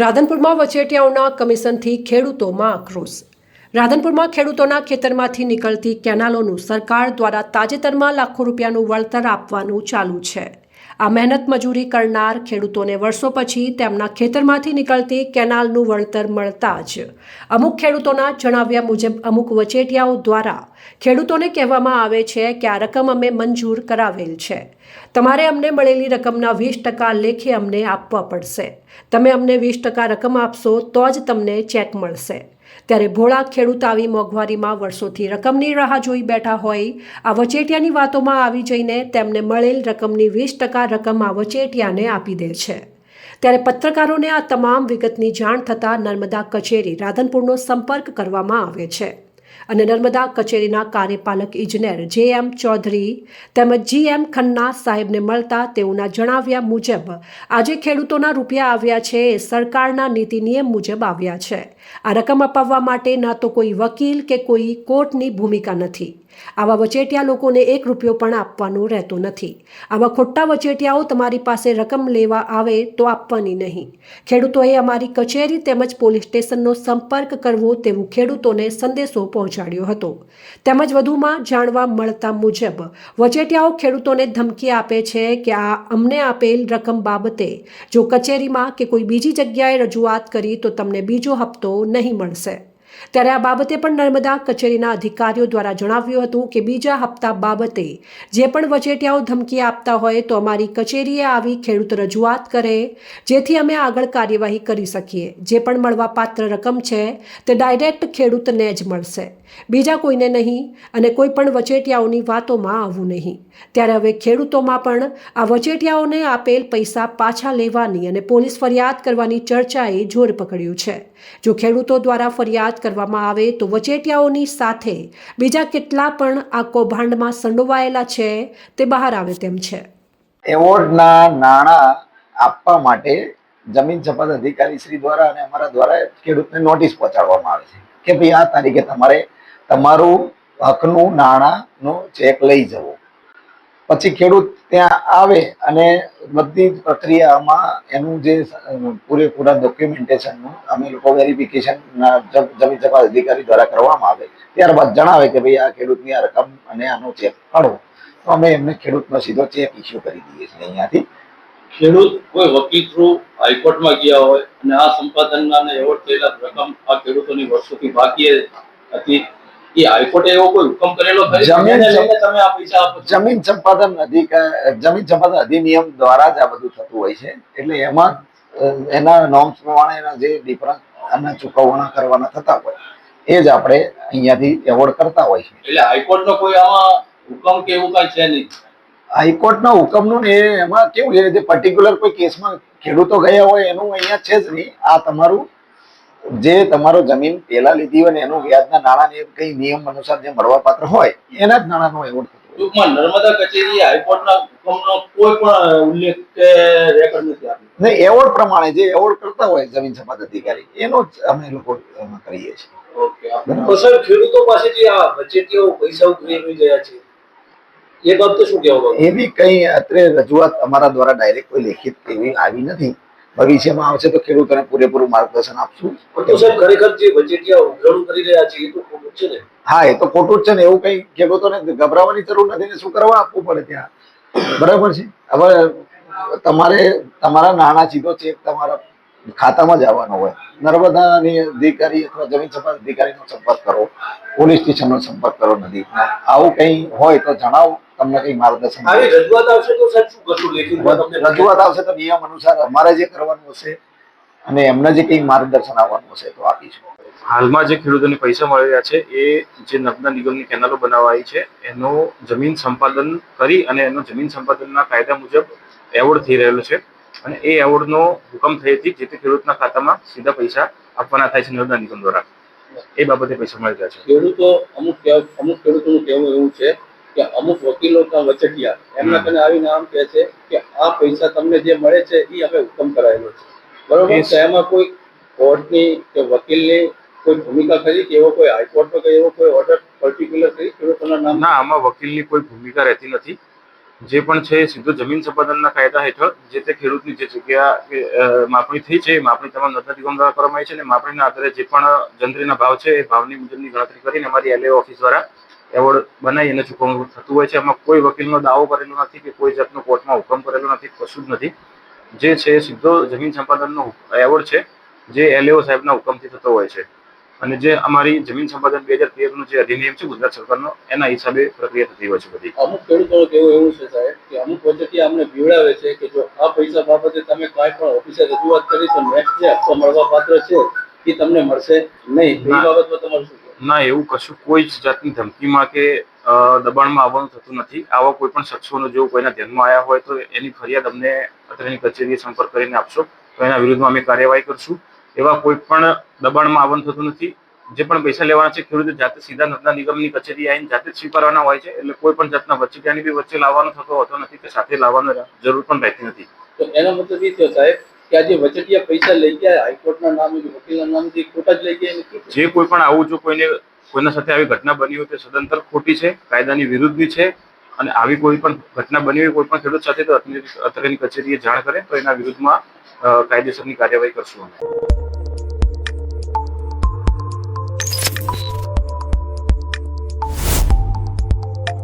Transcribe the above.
રાધનપુરમાં વચેટિયાઓના કમિશનથી ખેડૂતોમાં આક્રોશ. રાધનપુરમાં ખેડૂતોના ખેતરમાંથી નીકળતી કેનાલોનું સરકાર દ્વારા તાજેતરમાં લાખો રૂપિયાનું વળતર આપવાનું ચાલુ છે. આ મહેનત મજૂરી કરનાર ખેડૂતોને વર્ષો પછી તેમના ખેતરમાંથી નીકળતી કેનાલનું વળતર મળતા જ અમુક ખેડૂતોના જણાવ્યા મુજબ અમુક વચેટિયાઓ દ્વારા ખેડૂતોને કહેવામાં આવે છે કે આ રકમ અમે મંજૂર કરાવેલ છે. તમારે અમને મળેલી રકમના વીસ ટકા લેખે અમને આપવા પડશે. તમે અમને વીસ ટકા રકમ આપશો તો જ તમને ચેક મળશે. ત્યારે ભોળા ખેડૂત આવી મોંઘવારીમાં વર્ષોથી રકમની રાહ જોઈ બેઠા હોય. આ વચેટિયાની વાતોમાં આવી જઈને તેમને મળેલ રકમની વીસ ટકા રકમ આ વચેટિયાને આપી દે છે. ત્યારે પત્રકારોને આ તમામ વિગતની જાણ થતાં નર્મદા કચેરી રાધનપુરનો સંપર્ક કરવામાં આવે છે. અને નર્મદા કચેરીના કાર્યપાલક ઇજનેર જે એમ ચૌધરી તેમજ જી એમ ખન્ના સાહેબને મળતા તેઓના જણાવ્યા મુજબ, આજે ખેડૂતોના રૂપિયા આવ્યા છે એ સરકારના નીતિ નિયમ મુજબ આવ્યા છે. આ રકમ અપાવવા માટે ના તો કોઈ વકીલ કે કોઈ કોર્ટની ભૂમિકા નથી. આવા વચેટિયા લોકોને એક રૂપિયો પણ આપવાનો રહેતો નથી. આવા ખોટા વચેટિયાઓ તમારી પાસે રકમ લેવા આવે તો આપવાની નહીં. ખેડૂતોએ અમારી કચેરી તેમજ પોલીસ સ્ટેશનનો સંપર્ક કરવો તેવું ખેડૂતોને સંદેશો પહોંચાડ્યો હતો. તેમજ વધુમાં જાણવા મળતા મુજબ, વચેટિયાઓ ખેડૂતોને ધમકી આપે છે કે આ અમને આપેલ રકમ બાબતે જો કચેરીમાં કે કોઈ બીજી જગ્યાએ રજૂઆત કરી તો તમને બીજો હપ્તો નહીં મળશે. ત્યારે આ બાબતે પણ નર્મદા કચેરીના અધિકારીઓ દ્વારા જણાવ્યું હતું કે બીજા હપ્તા બાબતે જે પણ વચેટિયાઓ ધમકી આપતા હોય તો અમારી કચેરીએ આવી ખેડૂત રજૂઆત કરે, જેથી અમે આગળ કાર્યવાહી કરી શકીએ. જે પણ મળવાપાત્ર રકમ છે, તે ડાયરેક્ટ ખેડૂતને જ મળશે. બીજા કોઈને નહીં અને કોઈ પણ વચેટિયાઓની વાતોમાં આવવું નહીં. ત્યારે હવે ખેડૂતોમાં પણ આ વચેટિયાઓને આપેલ પૈસા પાછા લેવાની અને પોલીસ ફરિયાદ કરવાની ચર્ચાએ જોર પકડ્યું છે. જો ખેડૂતો દ્વારા ફરિયાદ કરવામાં આવે તો વચેટિયાઓની સાથે બીજા કેટલા પણ આ કૌભાંડમાં સંડોવાયેલા છે તે બહાર આવે તેમ છે. એવોર્ડના નાણાં આપવા માટે જમીન જપત અધિકારી શ્રી દ્વારા અને અમારા દ્વારા ખેડૂતને નોટિસ પહોંચાડવામાં આવે છે કે ભાઈ આ તારીખે તમારે તમારું હકનું નાણાંનો ચેક લઈ જવો. પછી ખેડૂત ત્યાં આવે અને બધી પ્રક્રિયામાં એનું જે પૂરેપૂરા ડોક્યુમેન્ટેશનનું અમે લોકો વેરિફિકેશન જમીન જમા અધિકારી દ્વારા કરવામાં આવે. ત્યારબાદ જણાવે કે ભાઈ આ ખેડૂતની આ રકમ અને આનો ચેક કાઢો તો અમે એમને ખેડૂતનો સીધો ચેક ઇસ્યુ કરી દઈએ છીએ અહીંયાથી. ખેડૂત કોઈ વકીલ થ્રુ હાઈકોર્ટમાં ગયા હોય અને આ સંપાદનના એવોર્ડ થયેલા રકમ આ ખેડૂતોની વર્ષોથી બાકી હતી એ હાઈકોર્ટે એવો કોઈ હુકમ કરેલો જમીન તમે આ પૈસા આપો જમીન સંપાદન જમીન સંપાદન અધિનિયમ દ્વારા જ આ બધું થતું હોય છે. એટલે એમાં એના નોર્મ્સ પ્રમાણે એના જે ડિફરન્સ અને ચૂકવણા કરવાના થતા હોય એ જ આપણે અહીંયાથી એવોર્ડ કરતા હોય છે. એટલે હાઈકોર્ટનો કોઈ આમાં હુકમ કે એવું કાંઈ છે નહીં? હાઈકોર્ટના હુકમનું ને એ એમાં કેવું છે જે પર્ટિક્યુલર કોઈ કેસમાં ખેડૂતો ગયા હોય એનું અહીંયા છે જ નહીં. આ તમારું જે તમારો જમીન પેલા લીધી હોય ને એનું વ્યાજના નાણા ને કઈ નિયમ અનુસાર જે મળવાપાત્ર હોય એના જ નાણાંનો એવોર્ડ ટૂંકમાં નર્મદા કચેરી હાઈકોર્ટના હુકમનો કોઈ પણ ઉલ્લેખ કે રેકોર્ડ નથી આપ્યો. નહીં એવોર્ડ પ્રમાણે જે એવોર્ડ કરતા હોય જમીન સંપાદન અધિકારી એનો જ અમે લોકો કરીએ છીએ. તો સાહેબ ખેડૂતો પાસેથી આ વચેટીઓ પૈસા ઉઘરી ગયા છે? એ બાબતે શું કહેવા એ એવી કઈ અત્રે રજૂઆત અમારા દ્વારા ડાયરેક્ટ કોઈ લેખિત એવી આવી નથી. ભવિષ્યમાં આવશે તો ખેડૂતોને પૂરેપૂરું માર્ગદર્શન આપશું. ખરેખર જે વચેટિયા ઉઘરાણું કરી રહ્યા છે એ તો ખોટું છે ને? હા એ તો ખોટું જ છે ને એવું કઈ ખેડૂતોને ગભરાવાની જરૂર નથી ને શું કરવા આપવું પડે ત્યાં? બરાબર છે? હવે તમારે તમારા નાણાં સીધો ચેક તમારા ખાતામાં જ આવવાનો હોય. નર્મદાની અધિકારી અથવા જમીન સંપર્ક અધિકારીનો સંપર્ક કરો. પોલીસ સ્ટેશનનો સંપર્ક કરો નદી આવું કંઈ હોય તો જણાવો. તમને કંઈ માર્ગદર્શન રજૂઆત આવશે તો સાહેબ શું કરશું લેખિતમાં રજૂઆત આવશે તો નિયમ અનુસાર અમારે જે કરવાનું હશે અને એમને જે કઈ માર્ગદર્શન આવવાનું હશે તો આપીશું. હાલમાં જે ખેડૂતોને પૈસા મળી રહ્યા છે એ જે નર્મદા નિગમની કેનાલો બનાવાઈ છે એનો જમીન સંપાદન કરી અને એનો જમીન સંપાદનના કાયદા મુજબ એવોર્ડ થઈ રહેલો છે. અને એ એવોર્ડનો હુકમ થયેથી જે તે ખેડૂતના ખાતામાં સીધા પૈસા આપવાના થાય છે નર્મદા નિગમ દ્વારા. એ બાબતે પૈસા મળી રહ્યા છે. ખેડૂતો અમુક અમુક ખેડૂતોનું કહેવું એવું છે કે અમુક વકીલો વચટિયા. એમના કને આવીને આમ કહે છે કે આ પૈસા તમને જે મળે છે એ અમે હુકમ કરાયેલો છે. બરોબર? તો એમાં કોઈ કોર્ટની કે વકીલની કોઈ ભૂમિકા ખરી કે એવો કોઈ હાઈકોર્ટનો કે એવો કોઈ ઓર્ડર પર્ટિક્યુલર કરી ખેડૂતોના નામ ના આમાં વકીલની કોઈ ભૂમિકા રહેતી નથી. જે પણ છે સીધો જમીન સંપાદનના કાયદા હેઠળ જે તે ખેડૂતની જે જગ્યા માપણી થઈ છે એ માપણી તમામ નર્મદા નિગમ દ્વારા કરવામાં આવી છે અને માપણીના આધારે જે પણ જંત્રીના ભાવ છે એ ભાવની મુજબની ગણતરી કરીને અમારી એલએ ઓફિસ દ્વારા એવોર્ડ બનાવી અને ચૂકવણું થતું હોય છે. એમાં કોઈ વકીલનો દાવો કરેલો નથી કે કોઈ જાતનો કોર્ટમાં હુકમ કરેલો નથી, કશું જ નથી. જે છે સીધો જમીન સંપાદનનો એવોર્ડ છે જે એલએઓ સાહેબના હુકમથી થતો હોય છે. અને જે અમારી જમીન સંપાદન બે હજાર તેરનું જે અધિનિયમ છે ગુજરાત સરકારનો એના હિસાબે પ્રક્રિયા થતી હોય છે બધી. અમુક ખેડૂતોનું કેવું એવું છે સાહેબ કે અમુક પદ્ધતિ અમને બીવડાવે છે કે જો આ પૈસા બાબતે તમે કાંઈ પણ ઓફિસે રજૂઆત કરી તો નેક્સ્ટ જે હપ્તો મળવા પાત્ર છે એ તમને મળશે નહીં. એ બાબતમાં તમારું શું ના એવું કશું કોઈ જ જાતની ધમકીમાં કે દબાણમાં આવવાનું થતું નથી. આવા કોઈ પણ શખ્સોનો જો કોઈના ધ્યાનમાં આવ્યા હોય તો એની ફરિયાદ અમને અત્રેની કચેરીએ સંપર્ક કરીને આપશો. તો એના વિરુદ્ધમાં અમે કાર્યવાહી કરશું. એવા કોઈ પણ દબાણમાં આવવાનું થતું નથી. જે પણ પૈસા લેવાના છે ખેડૂતો જાતે સીધા નર્મદા નિગમની કચેરી આવીને જાતે જ સ્વીકારવાના હોય છે એટલે કોઈ પણ જાતના વચ્ચેટિયાની બી વચ્ચે લાવવાનો થતો હોતો નથી કે સાથે લાવવાનો જરૂર પણ રહેતી નથી. તો એનો મતલબ એ થયો સાહેબ કે આ જે વચેટિયા પૈસા લઈ ગયા હાઈકોર્ટના નામે વકીલના નામેથી ખોટા જ લઈ ગયા જે કોઈ પણ આવું જો કોઈને કોઈના સાથે આવી ઘટના બની હોય તે સદંતર ખોટી છે કાયદાની વિરુદ્ધની છે અને આવી કોઈ પણ ઘટના બની હોય કોઈ પણ ખેડૂત સાથે તો અત્રેની કચેરીએ જાણ કરે તો એના વિરુદ્ધમાં કાયદેસરની કાર્યવાહી કરશું અમે.